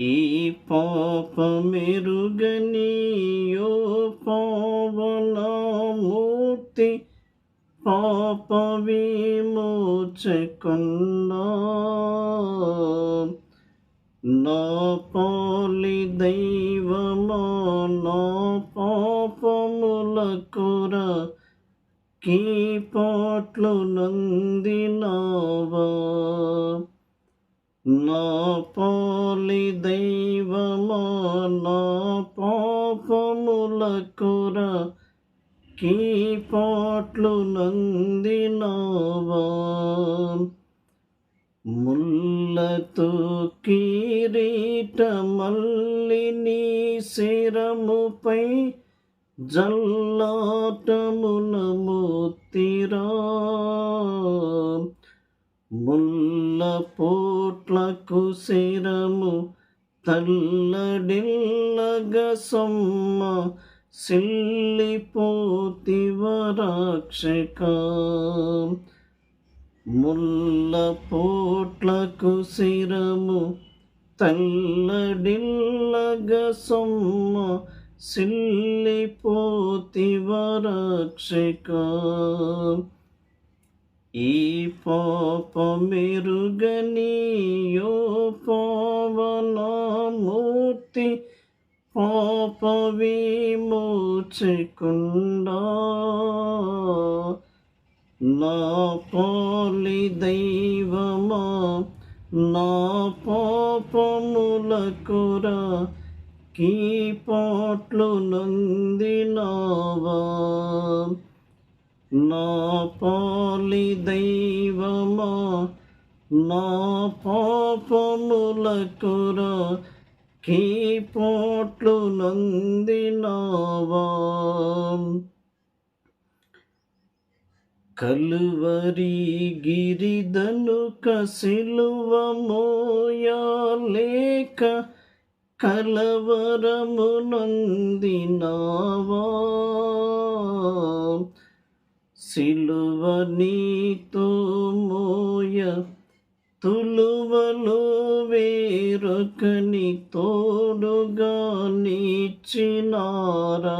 ఈ పాపమెరుగనియో పావనమూర్తి పాప విమోచకుండా నా పాలి దైవమా నా పాపముల కొర కీ పాట్లు నందినావా. నా పాలి దైవమా నా పాపముల కొర కీ పాట్లు నందినావా. ముల్లతో కిరీట మల్లిని శిరముపై జల్లాటమున మోతిరా. ముల్ల చెట్లకు శిరము తల్లడిల్లగ సొమ్మ సిల్లిపోతివరాక్షక ముల్ల పోట్లకు శిరము తల్లడిల్లగ సొమ్మ సిల్లిపోతివరాక్షక ఈ పాపమెరుగనియో పావనమూర్తి పాప విమోచకుండా నా పాలి దైవమా నా పాపముల కొర కీ పాట్లు నందినావా. నా పాలి దైవమా నా పాపముల కొర కీ పోట్లు నందినావా. కలువరి గిరిదను కసిలువ మోయాలేక కలవరము నందినావా. సిలువ నీతో మోయ తులువలో వేరొకని తోడుగా నీచినారా?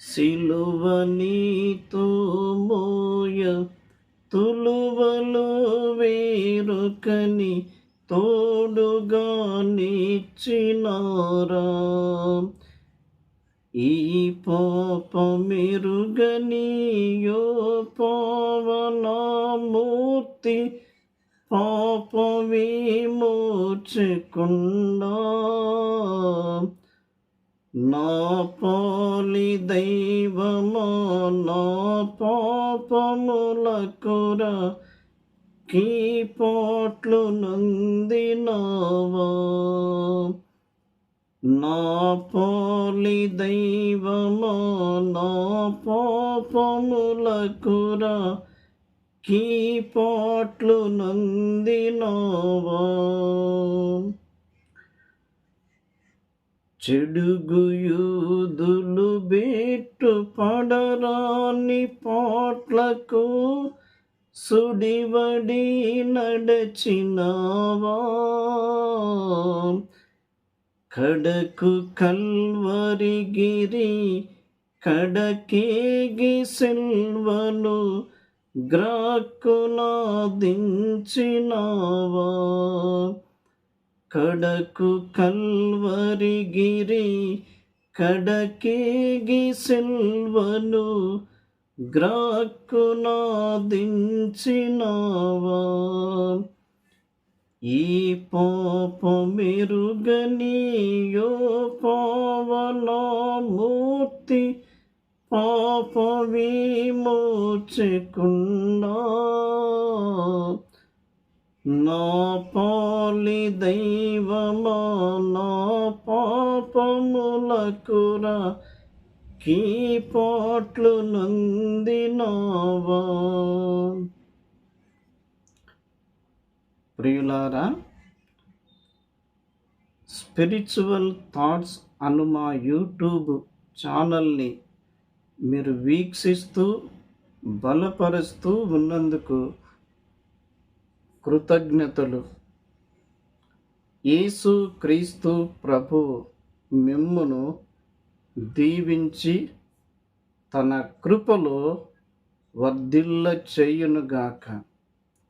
సిలువ నీతో మోయ తులువలో వేరొకని తోడుగా నిచ్చినారా ఈ పాపమెరుగనియో పావనమూర్తి పాప విమోచకుండా నా పాలి దైవమా నా పాపములకుర కీ పాట్లు నందినా. నా పోలి దైవమా నా పాపములకురా. కీ పాట్లు నందినావా. చెడుగుయూదులు బెట్టు పడరాని పాట్లకు సుడివడి నడచినావా. కడకు కల్వరిగిరి కడకేగి సెల్వను గ్రాకునాదించినావా కడకు కల్వరిగిరి కడకేగి సెల్వను గ్రాకునాదించినావా ఈ పాపమెరుగనియో పావనమూర్తి పాప విమోచకుండా నా పాలి దైవమా నా పాపముల కుర కీ పాట్లు నందినావా. ప్రియులారా స్పిరిచువల్ థాట్స్ అను మా యూట్యూబ్ ఛానల్ని మీరు వీక్షిస్తూ బలపరుస్తూ ఉన్నందుకు కృతజ్ఞతలు. యేసు క్రీస్తు ప్రభు మిమ్మును దీవించి తన కృపలో వర్ధిల్ల చేయునుగాక